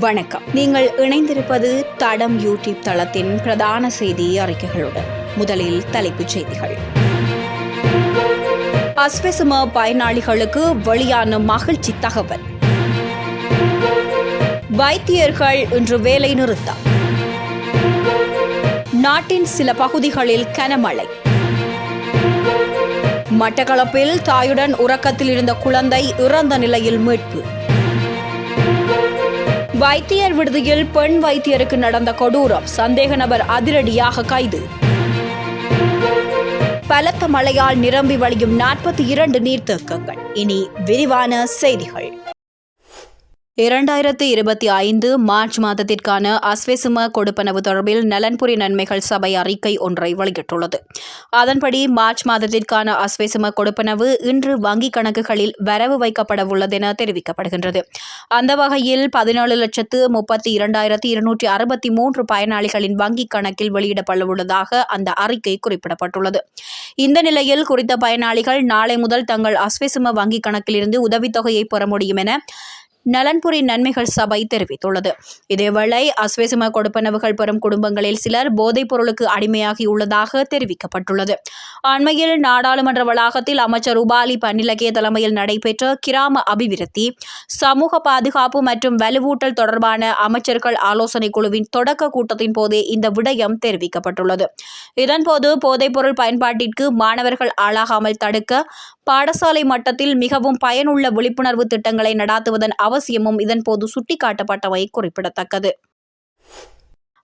வணக்கம். நீங்கள் இணைந்திருப்பது தடம் யூடியூப் தளத்தின் பிரதான செய்தி அறிக்கைகளுடன் முதலில் தலைப்புச் செய்திகள். அஸ்வசம பயனாளிகளுக்கு வெளியான மகிழ்ச்சி தகவல். வைத்தியர்கள் இன்று வேலை நிறுத்தம். நாட்டின் சில பகுதிகளில் கனமழை. மட்டக்களப்பில் தாயுடன் உறக்கத்தில் இருந்த குழந்தை இறந்த நிலையில் மீட்பு. வைத்தியர் விடுதியில் பெண் வைத்தியருக்கு நடந்த கொடூரம். சந்தேக நபர் அதிரடியாக கைது. பலத்த மழையால் நிரம்பி வழியும் நாற்பத்தி இரண்டு நீர்த்தேக்கங்கள். இனி விரிவான செய்திகள். இரண்டாயிரத்து இருபத்தி ஐந்து மார்ச் மாதத்திற்கான அஸ்வெசும கொடுப்பனவு தொடர்பில் நலன்புரி நன்மைகள் சபை அறிக்கை ஒன்றை வெளியிட்டுள்ளது. அதன்படி மார்ச் மாதத்திற்கான அஸ்வெசும கொடுப்பனவு இன்று வங்கிக் கணக்குகளில் வரவு வைக்கப்பட உள்ளதென தெரிவிக்கப்படுகின்றது. அந்த வகையில் பதினேழு லட்சத்து முப்பத்தி இரண்டாயிரத்தி இருநூற்றி அறுபத்தி மூன்று பயனாளிகளின் வங்கிக் கணக்கில் வெளியிடப்படவுள்ளதாக அந்த அறிக்கை குறிப்பிடப்பட்டுள்ளது. இந்த நிலையில் குறித்த பயனாளிகள் நாளை முதல் தங்கள் அஸ்வெசும வங்கிக் கணக்கிலிருந்து உதவித்தொகையை பெற முடியும் என நலன்புரி நன்மைகள் சபை தெரிவித்துள்ளது. இதேவேளை அஸ்வெசும கொடுப்பனவுகள் பெறும் குடும்பங்களில் சிலர் போதைப் பொருளுக்கு அடிமையாகியுள்ளதாக தெரிவிக்கப்பட்டுள்ளது. அண்மையில் நாடாளுமன்ற வளாகத்தில் அமைச்சர் உபாலி பன்னிலகே தலைமையில் நடைபெற்ற கிராம அபிவிருத்தி சமூக பாதுகாப்பு மற்றும் வலுவூட்டல் தொடர்பான அமைச்சர்கள் ஆலோசனைக் குழுவின் தொடக்க கூட்டத்தின் போதே இந்த விடயம் தெரிவிக்கப்பட்டுள்ளது. இதன்போது போதைப்பொருள் பயன்பாட்டிற்கு மாணவர்கள் ஆளாகாமல் தடுக்க பாடசாலை மட்டத்தில் மிகவும் பயனுள்ள விழிப்புணர்வு திட்டங்களை நடாத்துவதன் அவசியமும் இதன்போது சுட்டிக்காட்டப்பட்டவை குறிப்பிடத்தக்கது.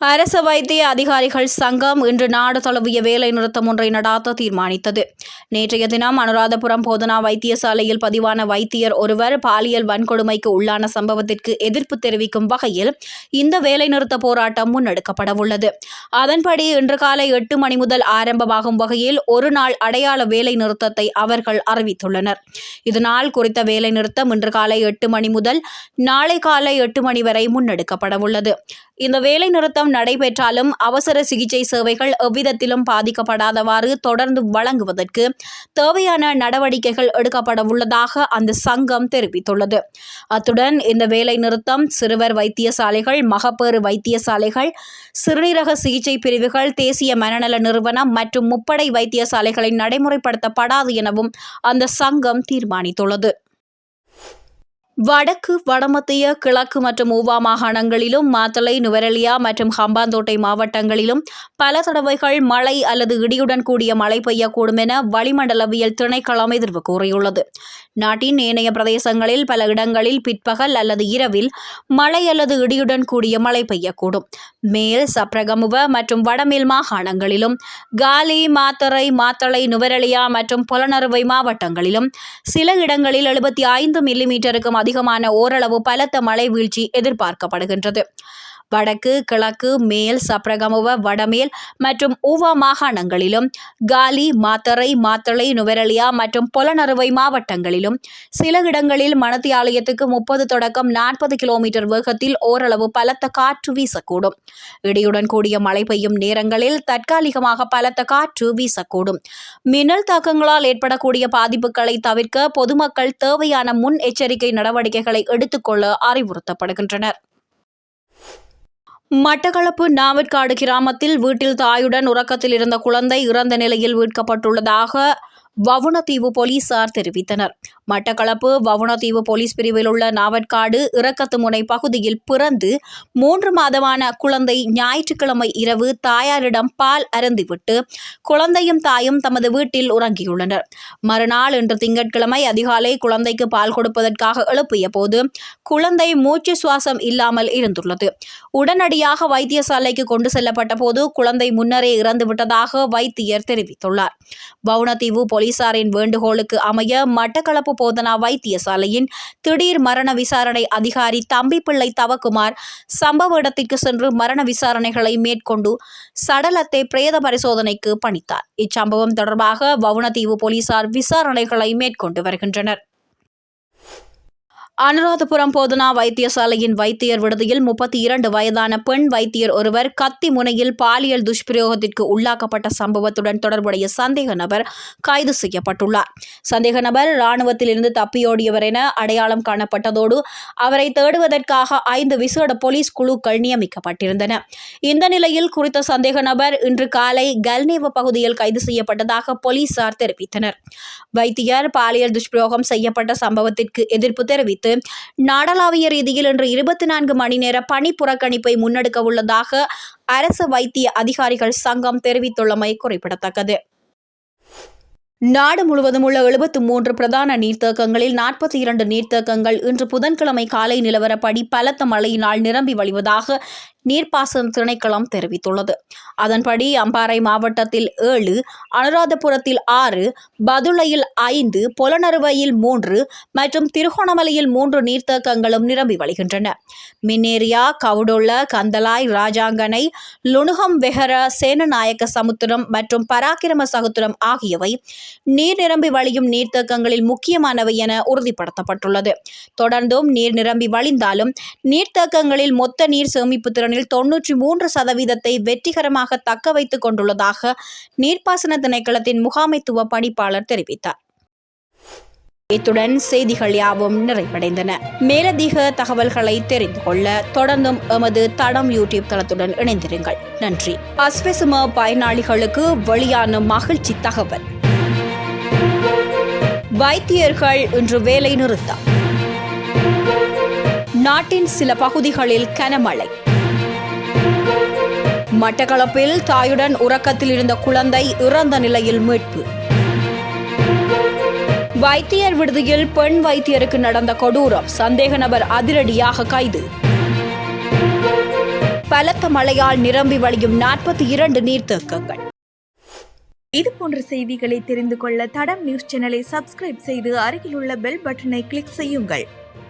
அரச வைத்திய அதிகாரிகள் சங்கம் இன்று நாடு தழுவிய வேலை நிறுத்தம் ஒன்றை நடாத்த தீர்மானித்தது. நேற்றைய தினம் அனுராதபுரம் போதனா வைத்தியசாலையில் பதிவான வைத்தியர் ஒருவர் பாலியல் வன்கொடுமைக்கு உள்ளான சம்பவத்திற்கு எதிர்ப்பு தெரிவிக்கும் வகையில் இந்த வேலைநிறுத்த போராட்டம் முன்னெடுக்கப்படவுள்ளது அதன்படி இன்று காலை எட்டு மணி முதல் ஆரம்பமாகும் வகையில் ஒரு நாள் அடையாள வேலை நிறுத்தத்தை அவர்கள் அறிவித்துள்ளனர். இதனால் குறித்த வேலை நிறுத்தம் இன்று காலை எட்டு மணி முதல் நாளை காலை எட்டு மணி வரை முன்னெடுக்கப்படவுள்ளது இந்த வேலை நிறுத்தம் நடைபெற்றாலும் அவசர சிகிச்சை சேவைகள் எவ்விதத்திலும் பாதிக்கப்படாதவாறு தொடர்ந்து வழங்குவதற்கு தேவையான நடவடிக்கைகள் எடுக்கப்பட உள்ளதாக அந்த சங்கம் தெரிவித்துள்ளது. அத்துடன் இந்த வேலை நிறுத்தம் சிறுவர் வைத்தியசாலைகள் மகப்பேறு வைத்தியசாலைகள் சிறுநீரக சிகிச்சை பிரிவுகள் தேசிய மனநல நிறுவனம் மற்றும் முப்படை வைத்தியசாலைகளில் நடைமுறைப்படுத்தப்படாது எனவும் அந்த சங்கம் தீர்மானித்துள்ளது. வடக்கு வடமத்திய கிழக்கு மற்றும் ஊவா மாகாணங்களிலும் மாத்தளை நுவரெலியா மற்றும் ஹம்பாந்தோட்டை மாவட்டங்களிலும் பல தடவைகள் மழை அல்லது இடியுடன் கூடிய மழை பெய்யக்கூடும் என வளிமண்டலவியல் திணைக்களம் எதிர்வு கூறியுள்ளது. நாட்டின் ஏனைய பிரதேசங்களில் பல இடங்களில் பிற்பகல் அல்லது இரவில் மழை அல்லது இடியுடன் கூடிய மழை பெய்யக்கூடும். மேல் சப்ரகமுவ மற்றும் வடமேல் மாகாணங்களிலும் காலி மாத்தறை மாத்தளை நுவரெலியா மற்றும் புலனறுவை மாவட்டங்களிலும் சில இடங்களில் எழுபத்தி ஐந்து மில்லிமீட்டருக்கும் அதிகமான ஓரளவு பலத்த மழை வீழ்ச்சி எதிர்பார்க்கப்படுகின்றது. வடக்கு கிழக்கு மேல் சப்ரகமுவ வடமேல் மற்றும் ஊவா மாகாணங்களிலும் காலி மாத்தறை மாத்தளை நுவரெலியா மற்றும் பொலனறுவை மாவட்டங்களிலும் சில இடங்களில் மணத்தியாலயத்துக்கு முப்பது தொடக்கம் நாற்பது கிலோமீட்டர் வேகத்தில் ஓரளவு பலத்த காற்று வீசக்கூடும். இடியுடன் கூடிய மழை பெய்யும் நேரங்களில் தற்காலிகமாக பலத்த காற்று வீசக்கூடும். மின்னல் தாக்கங்களால் ஏற்படக்கூடிய பாதிப்புகளை தவிர்க்க பொதுமக்கள் தேவையான முன் எச்சரிக்கை நடவடிக்கைகளை எடுத்துக்கொள்ள அறிவுறுத்தப்படுகின்றனர். மட்டக்களப்பு நாவற்காடு கிராமத்தில் வீட்டில் தாயுடன் உறக்கத்தில் இருந்த குழந்தை இறந்த நிலையில் மீட்கப்பட்டுள்ளதாக வவுணத்தீவு போலீசார் தெரிவித்தனர். மட்டக்களப்பு வவுணத்தீவு போலீஸ் பிரிவில் உள்ள நாவற்காடு இறக்கத்து முனை பகுதியில் பிறந்து மூன்று மாதமான குழந்தை ஞாயிற்றுக்கிழமை இரவு தாயாரிடம் பால் அருந்திவிட்டு குழந்தையும் தாயும் தமது வீட்டில் உறங்கியுள்ளனர். மறுநாள் இன்று திங்கட்கிழமை அதிகாலை குழந்தைக்கு பால் கொடுப்பதற்காக எழுப்பிய போது குழந்தை மூச்சு சுவாசம் இல்லாமல் இருந்துள்ளது உடனடியாக வைத்தியசாலைக்கு கொண்டு செல்லப்பட்ட போது குழந்தை முன்னரே இறந்துவிட்டதாக வைத்தியர் தெரிவித்துள்ளார். வவுணதீவு போலீசாரின் வேண்டுகோளுக்கு அமைய மட்டக்களப்பு போதனா வைத்தியசாலையின் திடீர் மரண விசாரணை அதிகாரி தம்பிப்பிள்ளை தவக்குமார் சம்பவ இடத்திற்கு சென்று மரண விசாரணைகளை மேற்கொண்டு சடலத்தை பிரேத பரிசோதனைக்கு பணித்தார். இச்சம்பவம் தொடர்பாக வவுனதீவு போலீசார் விசாரணைகளை மேற்கொண்டு வருகின்றனர். அனுராதபுரம் போதனா வைத்தியசாலையின் வைத்தியர் விடுதியில் முப்பத்தி இரண்டு வயதான பெண் வைத்தியர் ஒருவர் கத்தி முனையில் பாலியல் துஷ்பிரயோகத்திற்கு உள்ளாக்கப்பட்ட சம்பவத்துடன் தொடர்புடைய சந்தேக நபர் கைது செய்யப்பட்டுள்ளார். சந்தேக நபர் இராணுவத்திலிருந்து தப்பியோடியவர் என அடையாளம் காணப்பட்டதோடு அவரை தேடுவதற்காக ஐந்து விசேட போலீஸ் குழுக்கள் நியமிக்கப்பட்டிருந்தன. இந்த நிலையில் குறித்த சந்தேக நபர் இன்று காலை கல்நேவ பகுதியில் கைது செய்யப்பட்டதாக போலீசார் தெரிவித்தனர். வைத்தியர் பாலியல் துஷ்பிரயோகம் செய்யப்பட்ட சம்பவத்திற்கு எதிர்ப்பு தெரிவித்து நாடளாவிய ரீதியில் இன்று இருபத்தி நான்கு மணி நேர பணி புறக்கணிப்பை முன்னெடுக்க உள்ளதாக அரசு வைத்திய அதிகாரிகள் சங்கம் தெரிவித்துள்ளமை குறிப்பிடத்தக்கது. நாடு முழுவதும் உள்ள எழுபத்து மூன்று பிரதான நீர்த்தேக்கங்களில் நாற்பத்தி இரண்டு நீர்த்தேக்கங்கள் இன்று புதன்கிழமை காலை நிலவரப்படி பலத்த மழையினால் நிரம்பி வழிவதாக நீர்ப்பாசன திணைக்களம் தெரிவித்துள்ளது. அதன்படி அம்பாறை மாவட்டத்தில் ஏழு அனுராதபுரத்தில் ஆறு பதுளையில் ஐந்து பொலனறுவையில் மூன்று மற்றும் திருகோணமலையில் மூன்று நீர்த்தேக்கங்களும் நிரம்பி வழிகின்றன. மின்னேரியா கவுடுள்ள கந்தலாய் ராஜாங்கனை லுணுகம் வெஹர சேனநாயக்க சமுத்திரம் மற்றும் பராக்கிரம சமுத்திரம் ஆகியவை நீர் நிரம்பி வழியும் நீர்த்தேக்கங்களில் முக்கியமானவை என உறுதிப்படுத்தப்பட்டுள்ளது. தொடர்ந்தும் நீர் நிரம்பி வழிந்தாலும் நீர்த்தேக்கங்களில் மொத்த நீர் சேமிப்பு திறனில் தொன்னூற்றி மூன்று சதவீதத்தை வெற்றிகரமாக தக்க வைத்துக் கொண்டுள்ளதாக நீர்ப்பாசன திணைக்களத்தின் முகாமைத்துவ பணிப்பாளர் தெரிவித்தார். இத்துடன் செய்திகள் யாவும் நிறைவடைந்தன. மேலதிக தகவல்களை தெரிந்து கொள்ள தொடர்ந்தும் எமது தடம் யூடியூப் தளத்துடன் இணைந்திருங்கள். நன்றி. அஸ்வெசும பயனாளிகளுக்கு வெளியான மகிழ்ச்சி தகவல். வைத்தியர்கள் இன்று வேலை நிறுத்தம். நாட்டின் சில பகுதிகளில் கனமழை. மட்டக்களப்பில் தாயுடன் உறக்கத்தில் இருந்த குழந்தை இறந்த நிலையில் மீட்பு. வைத்தியர் விடுதியில் பெண் வைத்தியருக்கு நடந்த கொடூரம் சந்தேக நபர் அதிரடியாக கைது. பலத்த மழையால் நிரம்பி வழியும் நாற்பத்தி இரண்டு நீர்த்தேக்கங்கள். இது போன்ற செய்திகளை தெரிந்து கொள்ள தடம் நியூஸ் சேனலை சப்ஸ்கிரைப் செய்து அருகிலுள்ள பெல் பட்டனை கிளிக் செய்யுங்கள்.